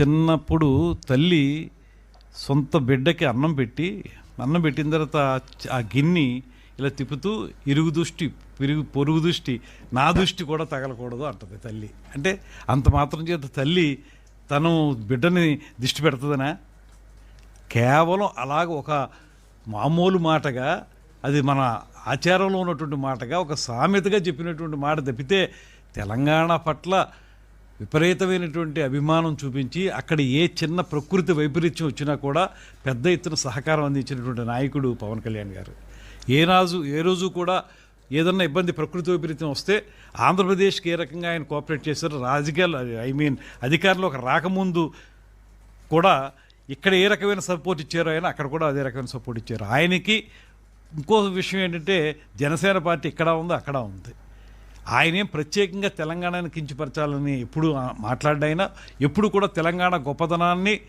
చిన్నప్పుడు తల్లి సొంత బిడ్డకి అన్నం పెట్టి అన్నం పెట్టిన తర్వాత ఆ గిన్నె ఇలా తిప్పుతూ ఇరుగు దృష్టి పిరుగు పొరుగు దృష్టి నా దృష్టి కూడా తగలకూడదు అంటది తల్లి. అంటే అంత మాత్రం చేత తల్లి తను బిడ్డని దిష్టి పెడుతుందనా? కేవలం అలాగ ఒక మామూలు మాటగా అది మన ఆచారంలో ఉన్నటువంటి మాటగా ఒక సామెతగా చెప్పినటువంటి మాట తప్పితే తెలంగాణ పట్ల విపరీతమైనటువంటి అభిమానం చూపించి అక్కడ ఏ చిన్న ప్రకృతి వైపరీత్యం వచ్చినా కూడా పెద్ద ఎత్తున సహకారం అందించినటువంటి నాయకుడు పవన్ కళ్యాణ్ గారు. ఏ రాజు ఏ రోజు కూడా ఏదన్నా ఇబ్బంది ప్రకృతి వైపరీత్యం వస్తే ఆంధ్రప్రదేశ్కి ఏ రకంగా ఆయన కోఆపరేట్ చేశారు రాజకీయాలు ఐ మీన్ అధికారంలోకి రాకముందు కూడా ఇక్కడ ఏ రకమైన సపోర్ట్ ఇచ్చారో ఆయన అక్కడ కూడా అదే రకమైన సపోర్ట్ ఇచ్చారు. ఆయనకి ఇంకో విషయం ఏంటంటే జనసేన పార్టీ ఇక్కడ ఉంది అక్కడ ఉంది. ఆయనేం ప్రత్యేకంగా తెలంగాణను కించపరచాలని ఎప్పుడు ఆ- ఎప్పుడు కూడా తెలంగాణ గొప్పతనాన్ని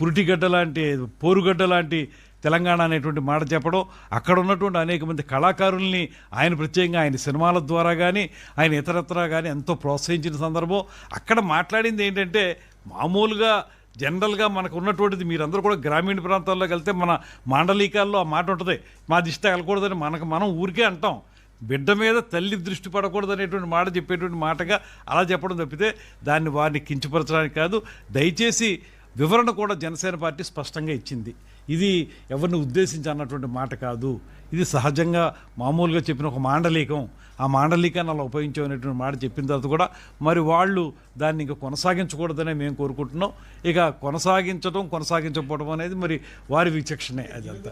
పురిటిగడ్డ లాంటి పోరుగడ్డ లాంటి తెలంగాణ అనేటువంటి మాట చెప్పడం అక్కడ ఉన్నటువంటి అనేక మంది కళాకారుల్ని ఆయన ప్రత్యేకంగా ఆయన సినిమాల ద్వారా కానీ ఆయన ఇతరత్రా కానీ ఎంతో ప్రోత్సహించిన సందర్భం. అక్కడ మాట్లాడింది ఏంటంటే మామూలుగా జనరల్గా మనకు ఉన్నటువంటిది మీరందరూ కూడా గ్రామీణ ప్రాంతాల్లోకి వెళ్తే మన మాండలికాల్లో ఆ మాట ఉంటుంది. మా దిష్టి వెళ్ళకూడదని మనకు మనం ఊరికే అంటాం. బిడ్డ మీద తల్లి దృష్టి పడకూడదు అనేటువంటి మాట చెప్పేటువంటి మాటగా అలా చెప్పడం తప్పితే దాన్ని వారిని కించపరచడానికి కాదు. దయచేసి వివరణ కూడా జనసేన పార్టీ స్పష్టంగా ఇచ్చింది. ఇది ఎవరిని ఉద్దేశించి అన్నటువంటి మాట కాదు. ఇది సహజంగా మామూలుగా చెప్పిన ఒక మాండలికం. ఆ మాండలికాన్ని అలా ఉపయోగించామనేటువంటి మాట చెప్పిన తర్వాత కూడా మరి వాళ్ళు దాన్ని ఇంకా కొనసాగించకూడదనే మేము కోరుకుంటున్నాం. ఇక కొనసాగించడం కొనసాగించకపోవడం అనేది మరి వారి విచక్షణే అదంతా.